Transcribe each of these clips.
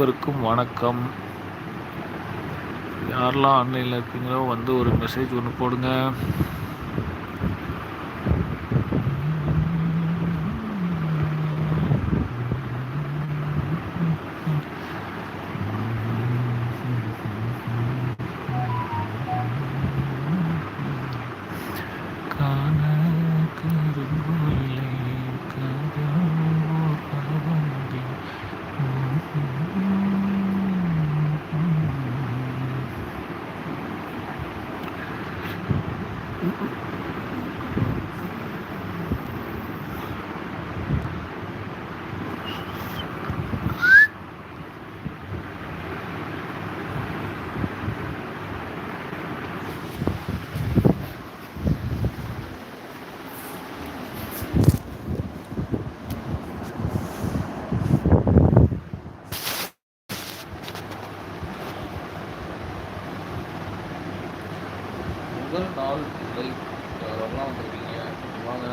அனைவருக்கும் வணக்கம். யாரெல்லாம் ஆன்லைனில் இருக்கீங்களோ வந்து ஒரு மெசேஜ் ஒன்று போடுங்க. நாள் லைக் யாரெல்லாம் வந்திருக்கீங்க வாங்க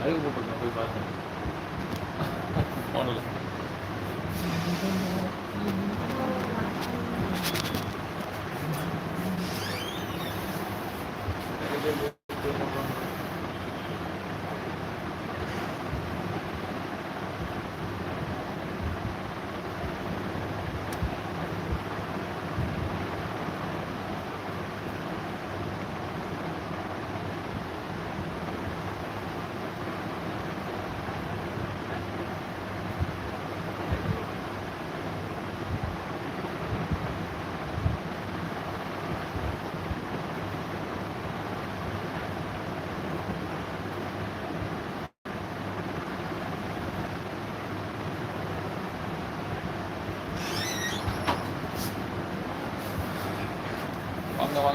லைவ் போட்டிருக்கேன் போய் பாருங்க ஃபோனில்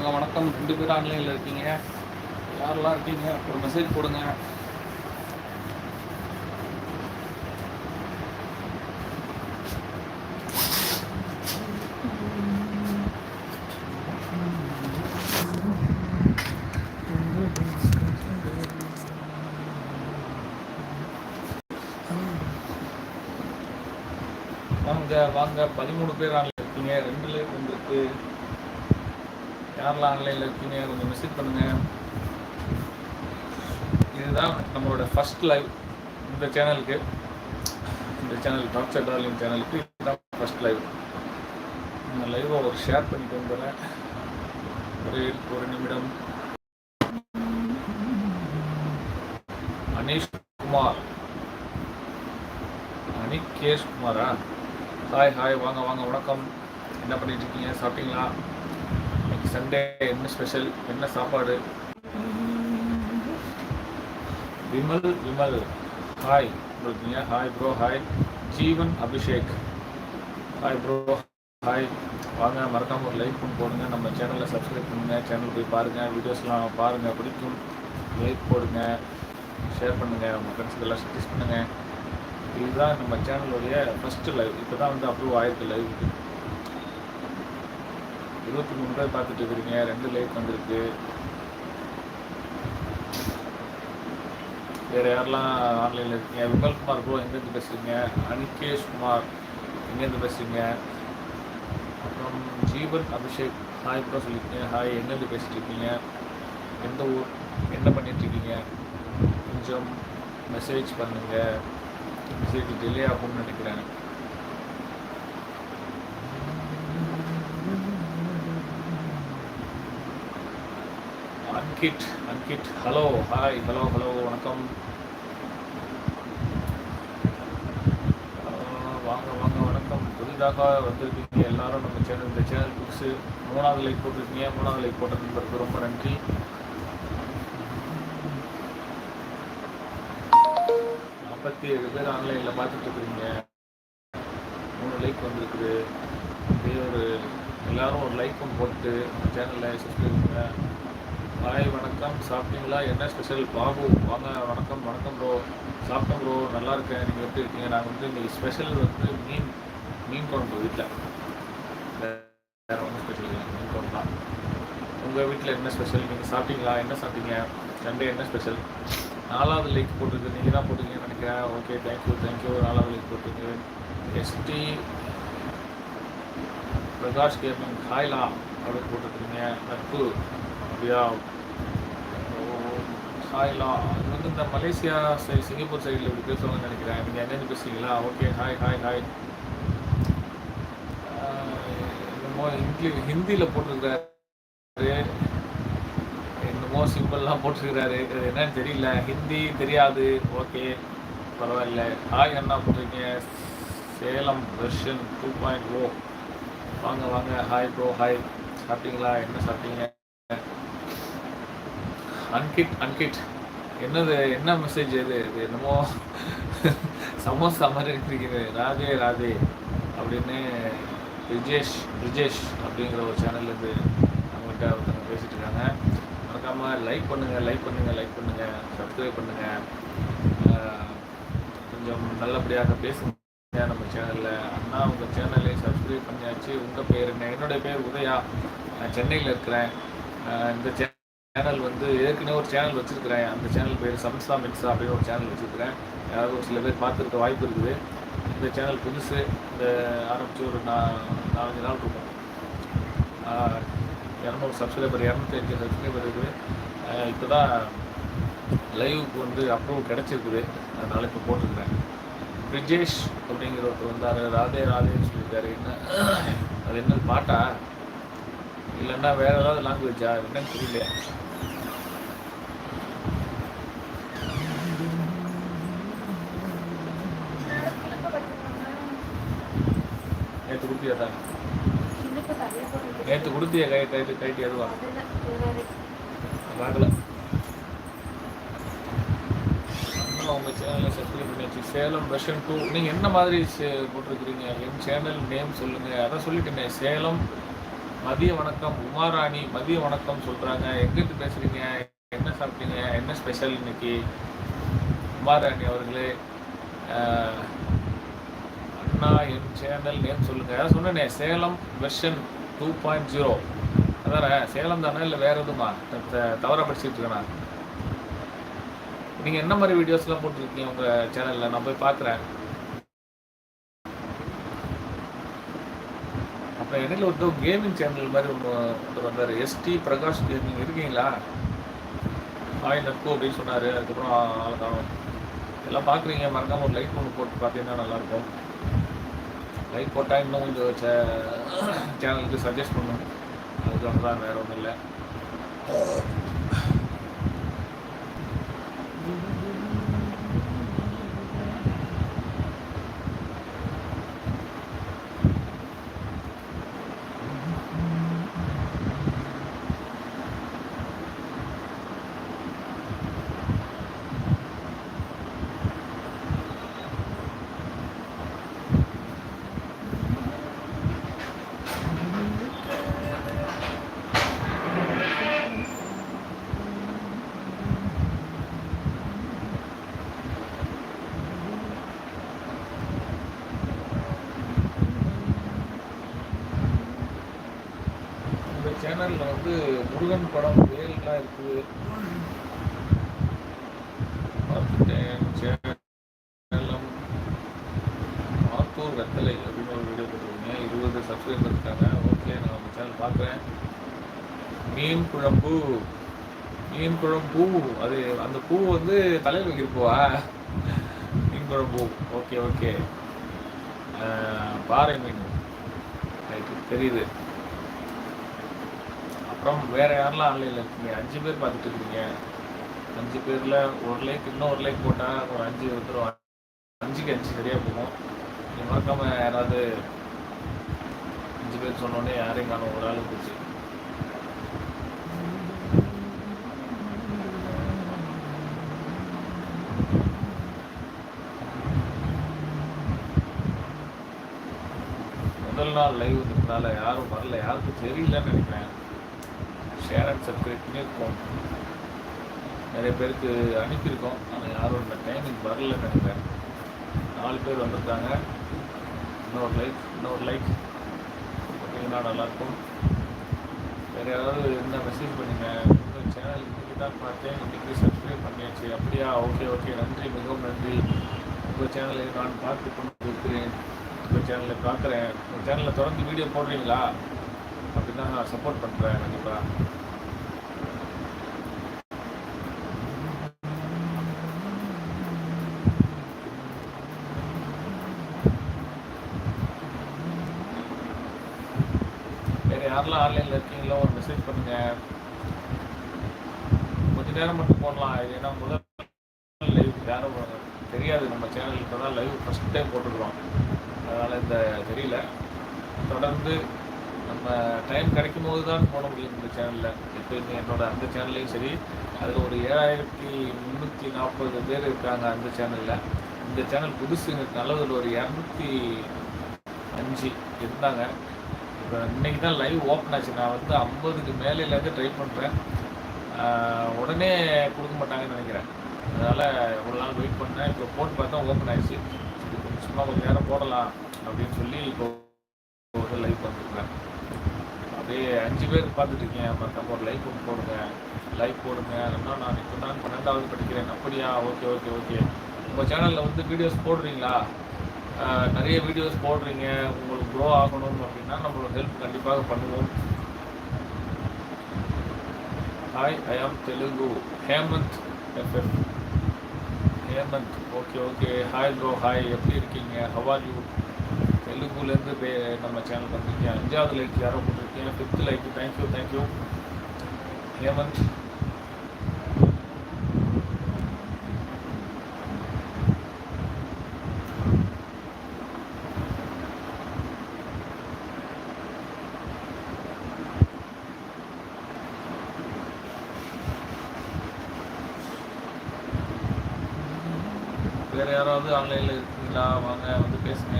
வாங்க வணக்கம். ரெண்டு பேரும் ஆன்லைனில் இருக்கீங்க. யாரெல்லாம் இருக்கீங்க? ஒரு மெசேஜ் போடுங்க. வாங்க வாங்க. பதிமூணு பேர் ஆன்லைன் இருக்கீங்க. ரெண்டு லைக் யாரெல்லாம் ஆன்லைனில் இருக்கீங்க கொஞ்சம் மெசேஜ் பண்ணுங்கள் இதுதான் நம்மளோட ஃபர்ஸ்ட் லைவ் இந்த சேனலுக்கு இந்த சேனல் டாக்டர் டார்லிங் சேனலுக்கு இதுதான் ஃபர்ஸ்ட் லைவ் இந்த லைவை ஒரு ஷேர் பண்ணிட்டு வந்துடுறேன் ஒரு ஒரு நிமிடம். அனீஷ் குமார் அனிகேஷ் குமாரா ஹாய் ஹாய் வாங்க வாங்க. வணக்கம். என்ன பண்ணிட்டு இருக்கீங்க? சாப்பிட்டீங்களா? இன்னைக்கு சண்டே என்ன ஸ்பெஷல் என்ன சாப்பாடு? விமல் விமல். ஹாய் இருக்கீங்க hi bro hi Jeevan Abhishek. Hi bro hi வாங்க மறக்காம ஒரு லைக் பண்ணி போடுங்க. நம்ம சேனலை சப்ஸ்கிரைப் பண்ணுங்க. சேனல் போய் பாருங்க. வீடியோஸ்லாம் பாருங்க. பிடிக்கும். லைக் போடுங்க. ஷேர் பண்ணுங்க. உங்கள் ஃப்ரெண்ட்ஸ்க்கு எல்லாம் சஜஸ்ட் பண்ணுங்க. இதுதான் நம்ம சேனலுடைய ஃபஸ்ட்டு லைவ் இப்போ தான் வந்து அப்ரூவ் ஆயிருக்கு லைவுக்கு இருபத்தி மூணு பேர் பார்த்துட்டு இருக்கிறீங்க ரெண்டு லைக் வந்திருக்கு. வேறு யாரெல்லாம் ஆன்லைனில் இருக்கீங்க? விமல்குமார் ப்ரோ எங்கேருந்து பேசுறீங்க? அனிகேஷ் குமார் எங்கேருந்து பேசுறீங்க? அப்புறம் ஜீவன் அபிஷேக் ஹாய் ப்ரோ சொல்லியிருக்கீங்க. ஹாய் எங்கேருந்து பேசிட்டு இருக்கீங்க? எந்த ஊர் என்ன பண்ணிகிட்ருக்கீங்க கொஞ்சம் மெசேஜ் பண்ணுங்கள் மெசேஜ் டிலே ஆகும்னு நினைக்கிறேன். Ankit Ankit. Hello hi hello hello வணக்கம். வாங்க வாங்க வணக்கம். புதிதாக வந்திருக்கீங்க எல்லாரும். நம்ம சேனல் இந்த சேனல் புக்ஸு மூணாவது லைக் போட்டிருக்கீங்க. மூணாவது லைக் போட்ட நண்பருக்கு ரொம்ப நன்றி. நாற்பத்தி ஏழு பேர் ஆன்லைனில் பார்த்துட்டு இருக்கிறீங்க. மூணு லைக் வந்திருக்குது. இதே ஒரு எல்லாரும் ஒரு லைக்கும் போட்டு சேனலில் சப்ஸ்கிரைப் பண்ணுங்கள் ஹாய் வணக்கம். சாப்பிட்டீங்களா? என்ன ஸ்பெஷல் பாபு வாங்க வணக்கம் வணக்கம் ப்ரோ சாப்பிட்டோம் ப்ரோ நல்லா இருக்கேன். நீங்கள் எப்படி இருக்கீங்க? நாங்கள் வந்து இன்றைக்கி ஸ்பெஷல் வந்து மீன் மீன் குழம்பு வீட்டில் வேறு ஒன்றும் ஸ்பெஷல் இல்லை. மீன் குழம்பு தான். உங்கள் வீட்டில் என்ன ஸ்பெஷல் நீங்கள் சாப்பிட்டீங்களா? என்ன சாப்பிட்டீங்க? சண்டே என்ன ஸ்பெஷல் நாலாவது லைக் போட்டிருக்கு. நீங்கள் தான் போட்டிருக்கீங்கன்னு நினைக்கிறேன். Okay thank you thank you நாலாவது லைக் போட்டிருக்கு. எஸ்டி பிரகாஷ் கேமிங் ஹாய்லா அப்படின்னு போட்டிருக்கீங்க. நட்பு அப்படியா ஹாய்லா. அது வந்து இந்த மலேசியா சைடு சிங்கப்பூர் சைடில் இப்படி பேசுவாங்கன்னு நினைக்கிறேன். நீங்கள் எங்கேருந்து பேசுறீங்களா? Okay hi hi hi. என்னமோ இங்கிலீஷ் ஹிந்தியில் போட்டிருக்காரு என்னமோ சிம்பிள்லாம் போட்டிருக்கிறாரு. அது என்னன்னு தெரியல. ஹிந்தி தெரியாது. ஓகே பரவாயில்ல. ஹாய் என்ன பண்ணுறீங்க Salem version two point o. வாங்க வாங்க. Hi bro hi. சாப்பிட்டீங்களா? என்ன சாப்பிட்டீங்க? அன்கிட் அன்கிட் என்னது என்ன மெசேஜ் இது? இது என்னமோ சமோசா மாதிரி இருக்கிறது ராதே ராதே அப்படின்னு ரிஜேஷ் ரிஜேஷ் அப்படிங்கிற ஒரு சேனல்லேருந்து நம்மகிட்ட ஒருத்தவங்க பேசிகிட்டு இருக்காங்க. மறக்காமல் லைக் பண்ணுங்கள் லைக் பண்ணுங்கள் லைக் பண்ணுங்கள் சப்ஸ்கிரைப் பண்ணுங்கள் கொஞ்சம் நல்லபடியாக பேசுங்க நம்ம சேனலில் அண்ணா உங்கள் சேனலை சப்ஸ்கிரைப் பண்ணியாச்சு. உங்கள் பேர் என்ன? என்னுடைய பேர் உதயா. நான் சென்னையில் இருக்கிறேன். இந்த இந்த சேனல் வந்து ஏற்கனவே ஒரு சேனல் வச்சுருக்கிறேன். அந்த சேனல் பேர் சம்சா மிக்ஸா அப்படின்னு ஒரு சேனல் வச்சுருக்கிறேன். யாராவது ஒரு சில பேர் பார்த்துருக்க வாய்ப்பு இருக்குது. இந்த சேனல் புதுசு. இந்த ஆரம்பித்து ஒரு நா நாலஞ்சு நாள் இருக்கும். இரநூறு சப்ஸ்கிரைபர் இரநூத்தி அஞ்சு சப்ஸ்கிரைபர் இருக்குது. இப்போ தான் லைவுக்கு வந்து அப்ரூவ் கிடச்சிருக்குது. அதனால் இப்போ போட்டிருக்கிறேன். பிரிஜேஷ் அப்படிங்கிற ஒருத்தர் வந்தார். ராதே ராதேன்னு சொல்லியிருக்காரு. என்ன அது என்ன பாட்டா? இல்லைன்னா வேறு ஏதாவது லாங்குவேஜா என்னன்னு தெரியல நேற்று கொடுத்தியாடா நேற்று கொடுத்தியா கை கைட்டு கைட்டு எதுவா பார்க்கல. உங்கள் சேனலை சப்ஸ்கிரைப் பண்ணியாச்சு சேலம் வெர்ஷன் டூ நீங்கள் என்ன மாதிரி சே- போட்டிருக்கிறீங்க? என் சேனல் நேம் சொல்லுங்கள் அதை சொல்லிட்டேனே சேலம் மதிய வணக்கம் உமாராணி மதிய வணக்கம் சொல்கிறாங்க எங்கிருந்து பேசுகிறீங்க என்ன சாப்பிட்டீங்க? என்ன ஸ்பெஷல் இன்னைக்கு? உமாராணி அவர்களே சேனல் நேம் சொல்லுங்கள் அதான் சொன்னேனே Salem version two point zero அதானே சேலம் தானே இல்லை வேறு எதுமா? தவறாக படிச்சுட்டு இருக்கேனா? நீங்கள் என்ன மாதிரி வீடியோஸ்லாம் போட்டிருக்கீங்க உங்கள் சேனலில் நான் போய் பார்க்குறேன் அப்புறம் இடையில ஒரு கேமிங் சேனல் மாதிரி ஒன்று ஒருத்தர் வந்தார் எஸ்டி பிரகாஷ் கேமிங் இருக்கீங்களா? ஹாய் நட்பு அப்படின்னு சொன்னார். அதுக்கப்புறம் ஆளை எல்லாம் பார்க்குறீங்க மறக்காமல் ஒரு லைக் ஒன்று போட்டு பார்த்தீங்கன்னா நல்லாயிருக்கும் லைக் போட்டால் இன்னும் கொஞ்சம் சேனலுக்கு சஜஸ்ட் பண்ணும். அதுக்காக தான் வேறு ஒன்றும் இல்லை இந்த சேனலில் வந்து முருகன் படம் வேல்லாம் இருக்குது. பார்த்துட்டேன். சேனலம் ஆத்தூர் வெத்தலை அப்படின்னு ஒரு வீடியோ போட்டுருக்கீங்க இருபது சப்ஸ்கிரைபர் இருக்காங்க ஓகே நான் உங்கள் சேனல் பார்க்குறேன். மீன் குழம்பு. மீன் குழம்பு. அது அந்த பூ வந்து தலையில் வைக்கிற மீன் குழம்பு. Okay okay. பாறை மீன். ரைட்டு தெரியுது. அப்புறம் வேறு யாரெல்லாம் ஆன்லைனில் இருக்கீங்க அஞ்சு பேர் பார்த்துட்டு இருக்கீங்க. அஞ்சு பேரில் ஒரு லைக் இன்னும் ஒரு லைக் போட்டால் ஒரு அஞ்சு வந்துடும் அஞ்சுக்கு அஞ்சு சரியாக போகும். நீங்கள் மறக்காமல் யாராவது அஞ்சு பேர் சொன்னோடனே யாரையும் காணும். ஒரு ஆள் போச்சு முதல் நாள் லைவ் இருந்ததுனால யாரும் வரல. யாருக்கும் தெரியலன்னு நினைக்கிறேன். ஷேர் அண்ட் சப்ஸ்கிரைப் பண்ணியிருக்கோம். நிறைய பேருக்கு அனுப்பியிருக்கோம். ஆனால் யாரும் இந்த டைமிங் வரல நினைக்கிறேன் நாலு பேர் வந்திருக்காங்க. இன்னொரு லைக் இன்னொரு லைக் பார்த்தீங்கன்னா நல்லாயிருக்கும் வேறு யாராவது என்ன மெசேஜ் பண்ணுங்க. உங்கள் சேனல் இன்றைக்கி தான் பார்த்தேன். இன்றைக்கி சப்ஸ்கிரைப் பண்ணியாச்சு. அப்படியா? ஓகே ஓகே நன்றி. மிகவும் நன்றி. உங்கள் சேனலை நான் பார்த்து கொண்டு இருக்கிறேன் உங்கள் சேனலை பார்க்குறேன். உங்கள் சேனலில் தொடர்ந்து வீடியோ போடுறீங்களா? அப்படின்னா நான் சப்போர்ட் பண்ணுறேன் கண்டிப்பாக யாரெல்லாம் ஆன்லைனில் இருக்கீங்களோ ஒரு மெசேஜ் பண்ணுங்கள் கொஞ்ச நேரம் மட்டும் போடலாம். இது ஏன்னா முதல் லைவ் யாரும் தெரியாது. நம்ம சேனல் இப்போ தான் லைவ் ஃபஸ்ட் டைம் போட்டுக்கிறோம் அதனால் இந்த தெரியல. தொடர்ந்து நம்ம டைம் கிடைக்கும் போது தான் போட முடியும் இந்த சேனலில் இப்போ என்னோட அந்த சேனல்லையும் சரி அதில் ஒரு ஏழாயிரத்தி முந்நூற்றி நாற்பது பேர் இருக்காங்க அந்த சேனலில் இந்த சேனல் புதுசுங்கிறதுனால அதில் ஒரு இரநூத்தி அஞ்சு இருந்தாங்க. இப்போ இன்னைக்கு தான் லைவ் ஓப்பன் ஆச்சு. நான் வந்து ஐம்பதுக்கு மேலேருந்து ட்ரை பண்ணுறேன் உடனே கொடுக்க மாட்டாங்கன்னு நினைக்கிறேன். அதனால் ஒரு நாள் வெயிட் பண்ணேன். இப்போ போட்டு பார்த்தா ஓப்பன் ஆயிடுச்சு. கொஞ்சம் சும்மா கொஞ்சம் நேரம் போடலாம் அப்படின்னு சொல்லி இப்போ ஒரு லைவ் பண்ணிருக்கேன் அஞ்சு பேர் பார்த்துட்டு இருக்கேன் மறக்காம ஒரு லைக் ஒன்று போடுங்க. லைக் போடுங்க. அப்படின்னா நான் இப்போ தான் பன்னெண்டாவது படிக்கிறேன். அப்படியா? Okay okay okay. உங்கள் சேனலில் வந்து வீடியோஸ் போடுறீங்களா? நிறைய வீடியோஸ் போடுறீங்க. உங்களுக்கு க்ரோ ஆகணும் அப்படின்னா நம்மளோட ஹெல்ப் கண்டிப்பாக பண்ணுவோம். Hi I am Telugu Hemant FF Hemant okay okay. Hi bro hi எப்படி இருக்கீங்க? ஹவார் யூ தெலுங்குலேருந்து பே நம்ம சேனல் வந்திருக்கீங்க. அஞ்சாவது லைக் யாரோ ஏன்னா fifth like thank you thank you Hemant வேறு யாராவது ஆன்லைனில் இருக்கீங்களா வாங்க வந்து பேசுங்க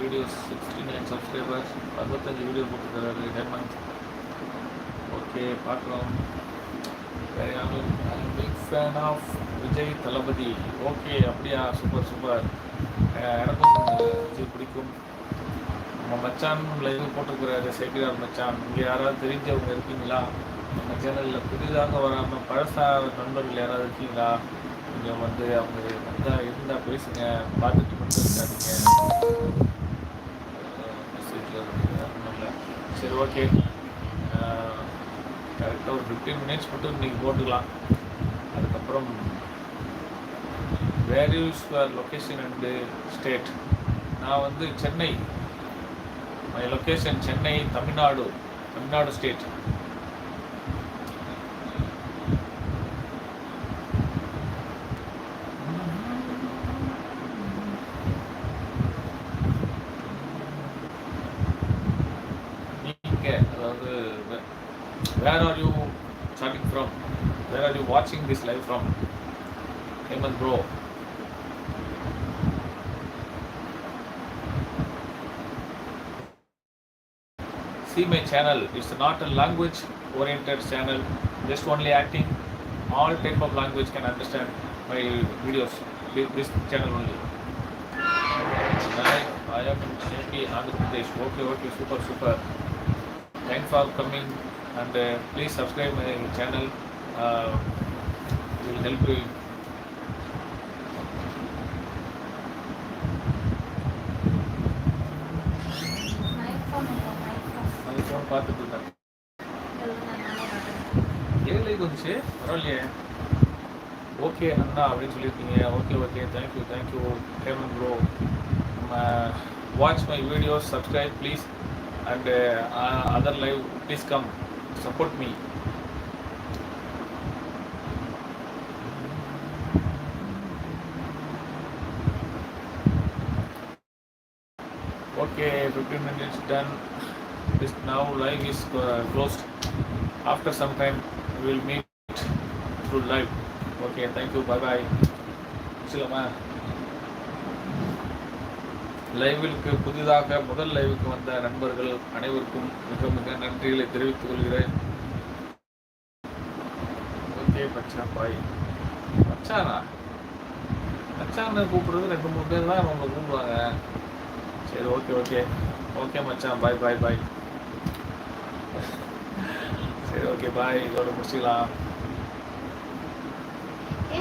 வீடியோஸ் சிக்ஸ்டி நைன் சப்ஸ்கிரைபர்ஸ் அறுபத்தஞ்சு வீடியோ போட்டிருக்காரு ஹேமந்த் ஓகே பார்க்குறோம் வேற யாரும் big fan of Vijay Thalapathy okay அப்படியா? சூப்பர் சூப்பர் எனக்கும் விஜய் பிடிக்கும். நம்ம மச்சான் லைவ் போட்டிருக்கிறாரு சேக்கிரார் மச்சான். இங்கே யாராவது தெரிஞ்சவங்க இருக்கீங்களா? நம்ம சேனலில் புதிதாக வராமல் பழசாக நண்பர்கள் யாராவது இருக்கீங்களா? கொஞ்சம் வந்து அவங்க வந்தால் இருந்தால் பேசுங்க பார்த்துட்டு மட்டும் இருக்காதீங்க மெசேஜில் ஒன்றும் இல்லை சரி ஓகே. கரெக்டாக ஒரு ஃபிஃப்டீன் மினிட்ஸ் மட்டும் இன்றைக்கி போட்டுக்கலாம். அதுக்கப்புறம் where use your location and state நான் வந்து Chennai my location Chennai Tamil Nadu Tamil Nadu state Where are you chatting from? Where are you watching this live from? Heyman bro. See my channel. It's not a language oriented channel. Just only acting. All type of language can understand my videos. This channel only. I am in Shirdi, Andhra Pradesh. Okay, okay, super, super. Thanks for coming. And uh, please subscribe my channel. Uh, it will help you. My phone பார்த்துட்டு இருந்தேன் ஏழு வந்துச்சு பரவாயில்லையே. Okay அண்ணா அப்படின்னு சொல்லியிருக்கீங்க. Okay okay. Thank you thank you Heman bro watch my videos subscribe please and other live please come support me. Okay, 15 minutes done. This now live is uh, closed. After some time, we will meet through live. Okay, thank you. Bye bye. See you, லைவிற்கு புதிதாக முதல் லைவுக்கு வந்த நண்பர்கள் அனைவருக்கும் மிக மிக நன்றிகளை தெரிவித்துக் கொள்கிறேன். ஓகே மச்சான் பாய் மச்சானா மச்சான் கூப்பிடுறது ரெண்டு மூணு பேர் தான் அவங்க கூப்பிடுவாங்க. சரி ஓகே ஓகே. ஓகே மச்சான். பாய் பாய் பாய். சரி ஓகே பாய். இதோட முடிச்சுக்கலாம்.